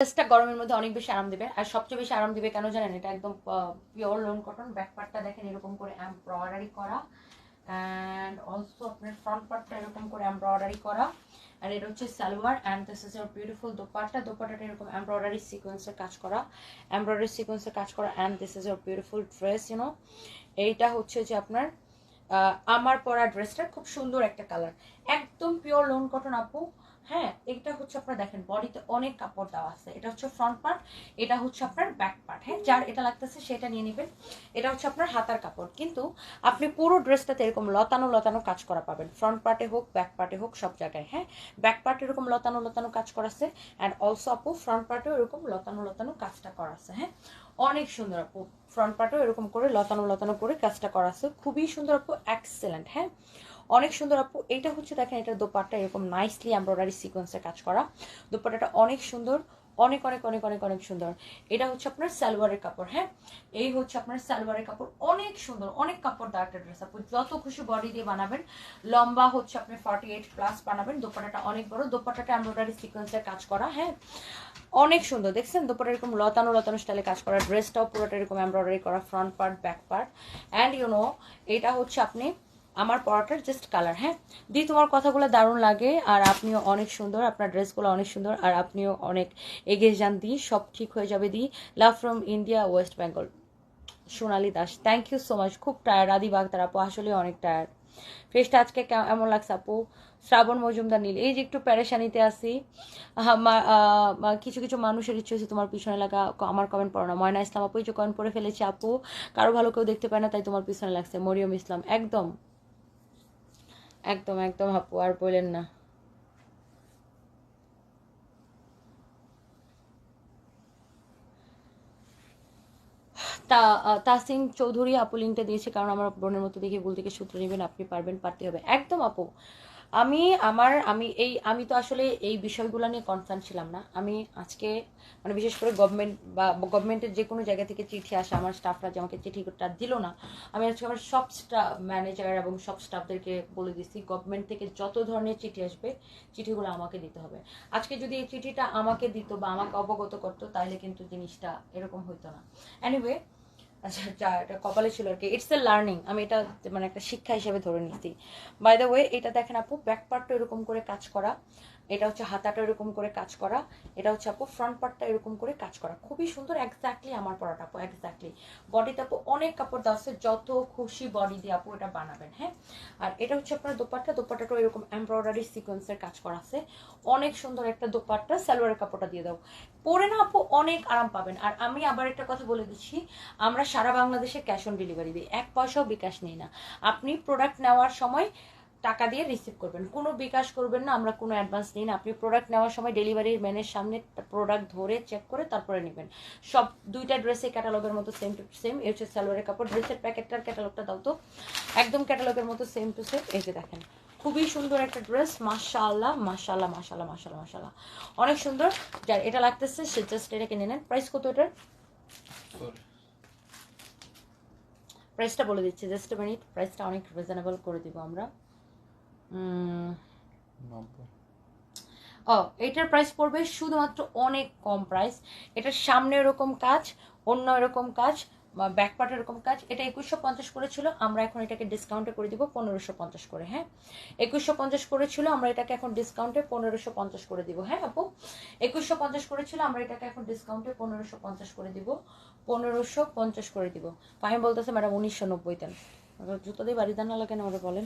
ড্রেসটা গরমের মধ্যে অনেক বেশি আরাম দেবে। আর সবচেয়ে বেশি আরাম দেবে কেন জানেন? এটা একদম পিওর লোন কটন ব্যাক পার্টটা দেখেন এরকম করে এমব্রয়ডারি করা। অ্যান্ড অলসো আপনার ফ্রন্ট পার্টটা এরকম করে এমব্রয়ডারি করা। আর এটা হচ্ছে salwar. And this is your beautiful dupatta. দোপাট্টাটা এরকম এমব্রয়ডারি সিকোয়েন্সের কাজ করা। এমব্রয়ডারি সিকোয়েন্সের কাজ করা। And this is your beautiful dress you know এইটা হচ্ছে যে আপনার আমার পরা ড্রেসটা খুব সুন্দর একটা কালার একদম পিওর লোন কটন আপু। হ্যাঁ এটা হচ্ছে আপনার দেখেন, বডিতে অনেক কাপড় দেওয়া আছে। এটা হচ্ছে ফ্রন্ট পার্ট এটা হচ্ছে আপনার ব্যাক পার্ট হ্যাঁ যার এটা লাগতেছে সেটা নিয়ে নেবেন। এটা হচ্ছে আপনার হাতার কাপড়। কিন্তু আপনি পুরো ড্রেসটাতে এরকম লতানো লতানো কাজ করা পাবেন। ফ্রন্ট পার্টে হোক ব্যাক পার্টে হোক, সব জায়গায়। হ্যাঁ ব্যাক পার্টে এরকম লতানো লতানো কাজ করা আছে। অ্যান্ড অলসো আপু ফ্রন্ট পার্টেও এরকম লতানো লতানো কাজটা করা আছে। হ্যাঁ অনেক সুন্দর আপু। ফ্রন্ট পার্টেও এরকম করে লতানো লতানো করে কাজটা করা আছে। খুবই সুন্দর আপু এক্সেলেন্ট হ্যাঁ অনেক সুন্দর আপু, এটা হচ্ছে দেখেন এটা দোপাট্টা এরকম নাইসলি এমব্রয়ডারি সিকোয়েন্সের কাজ করা। দোপাট্টাটা অনেক সুন্দর, অনেক অনেক অনেক অনেক অনেক সুন্দর। এটা হচ্ছে আপনার সালোয়ারের কাপড় হ্যাঁ? এই হচ্ছে আপনার সালোয়ারের কাপড়, অনেক সুন্দর, অনেক কাপড় দেওয়া একটা ড্রেস আপু। যত খুশি বডি দিয়ে বানাবেন, লম্বা হচ্ছে আপনি ফর্টি এইট প্লাস বানাবেন, দোপাট্টাটা অনেক বড়। দোপাট্টাটা এমব্রয়ডারি সিকোয়েন্সের কাজ করা হ্যাঁ? অনেক সুন্দর, দেখছেন? দোপাটা এরকম লতানো লতানো স্টাইলে কাজ করা। ড্রেসটাও পুরোটা এরকম এমব্রয়ডারি করা front part back part and you know এটা হচ্ছে আপনি আমার পরাটার জাস্ট কালার হ্যাঁ? দি তোমার কথাগুলো দারুণ লাগে, আর আপনিও অনেক সুন্দর, আপনার ড্রেসগুলো অনেক সুন্দর, আর আপনিও অনেক এগিয়ে যান দি, সব ঠিক হয়ে যাবে দি। Love from India west Bengal Sonali Das thank you so much খুব টায়ার্ড আদি বাগদার আপু আসলে অনেক টায়ার্ড ফেসটা আজকে এমন লাগছে আপু, শ্রাবণ মজুমদার নীল, এই যে একটু প্যারেশানিতে মা- কিছু কিছু মানুষের ইচ্ছে হচ্ছে তোমার পিছনে লাগা আমার কমেন্ট পড়ো না ময়না ইসলাম আপু, এই যে কমেন্ট পড়ে ফেলেছে আপু, কারও ভালো কেউ দেখতে পায় না, তাই তোমার পিছনে লাগছে, মরিয়ম ইসলাম, একদম। একদম একদম আপু, আর বলেন না। তা তাসিন চৌধুরী আপু লিঙ্কটা দিয়েছে, কারণ আমার বোনের মতো দেখে ভুল থেকে সূত্র নেবেন, আপনি পারবেন পারতে হবে। একদম আপু। আমি আমার, আমি এই, আমি তো আসলে এই বিষয়গুলো নিয়ে কনসার্ন ছিলাম না। আমি আজকে মানে বিশেষ করে গভর্নমেন্ট বা গভর্নমেন্টের যে কোনো জায়গা থেকে চিঠি আসে, আমার স্টাফরা যে আমাকে চিঠিটা দিল না, আমি আজকে আমার সব স্টাফ ম্যানেজার এবং সব স্টাফদেরকে বলে দিচ্ছি গভর্নমেন্ট থেকে যত ধরনের চিঠি আসবে, চিঠিগুলো আমাকে দিতে হবে। আজকে যদি এই চিঠিটা আমাকে দিত বা আমাকে অবগত করতো তাহলে কিন্তু জিনিসটা এরকম হইতো না। এনিওয়ে আচ্ছা যা, এটা কপালে ছিল আর কি। ইটস এ লার্নিং আমি এটা মানে একটা শিক্ষা হিসেবে ধরে নিচ্ছি। বাই দ্য ওয়ে এটা দেখেন আপু ব্যাক পার্টটা এরকম করে কাজ করা। এটা হচ্ছে হাতাটা এরকম করে কাজ করা, এটা হচ্ছে আপু ফ্রন্ট পার্টটা এরকম করে কাজ করা। খুবই সুন্দর এক্স্যাক্টলি আমার পরাটা আপু এক্স্যাক্টলি বডিতে আপু অনেক কাপড় দেওয়া আছে, যত খুশি বডি দিয়ে আপু এটা বানাবেন হ্যাঁ? আর এটা হচ্ছে আপনার দোপাট্টা দোপাট্টাটাও এরকম এমব্রয়ডারি সিকোয়েন্সের কাজ করা আছে। অনেক সুন্দর একটা দোপাট্টা, সালোয়ারের কাপড়টা দিয়ে দাও। পরে না আপু অনেক আরাম পাবেন। আর আমি আবার একটা কথা বলে দিচ্ছি, আমরা সারা বাংলাদেশে ক্যাশ অন ডেলিভারি দিই। এক পয়সাও বিকাশ নেই না। আপনি প্রোডাক্ট নেওয়ার সময় টাকা দিয়ে রিসিভ করবেন। কোনো বিকাশ করবেন না আমরা কোনো অ্যাডভান্স নিই না। আপনি প্রোডাক্ট নেওয়ার সময় ডেলিভারির ম্যানের সামনে প্রোডাক্ট ধরে চেক করে তারপরে নেবেন। সব দুইটা ড্রেসে ক্যাটালগের মতো সেম টু সেম এই হচ্ছে সালোয়ারের কাপড় ড্রেসের প্যাকেটটার ক্যাটালগটা দাও তো। একদম ক্যাটালগের মতো সেম টু সেম এই যে দেখেন খুবই সুন্দর একটা ড্রেস মাশাআল্লাহ মাশাআল্লাহ মাশাআল্লাহ মাশাআল্লাহ মাশাআল্লাহ। অনেক সুন্দর। যার এটা লাগতেছে সে জাস্ট এটা কিনে নেন। প্রাইস কত এটার? প্রাইসটা বলে দিচ্ছি জাস্ট মিনিট প্রাইসটা অনেক রিজনেবল করে দিব আমরা। ও, এটার প্রাইস পড়বে শুধুমাত্র অনেক কম প্রাইস এটার সামনে এরকম কাজ, অন্য এরকম কাজ ব্যাক পার্ট এরকম কাজ। এটা একুশশো পঞ্চাশ করেছিল, আমরা এখন এটাকে ডিসকাউন্টে করে দিব পনেরোশো পঞ্চাশ করে হ্যাঁ? একুশশো পঞ্চাশ করেছিল, আমরা এটাকে এখন ডিসকাউন্টে পনেরোশো পঞ্চাশ করে দিব হ্যাঁ আপু? একুশশো পঞ্চাশ করেছিল, আমরা এটাকে এখন ডিসকাউন্টে পনেরোশো পঞ্চাশ করে দিব, পনেরোশো পঞ্চাশ করে দিব। ফাহিম বলতেছে, ম্যাডাম, উনিশশো নব্বই দেন। জুতো দিয়ে বাড়ি দেন না কেন আমাকে বলেন?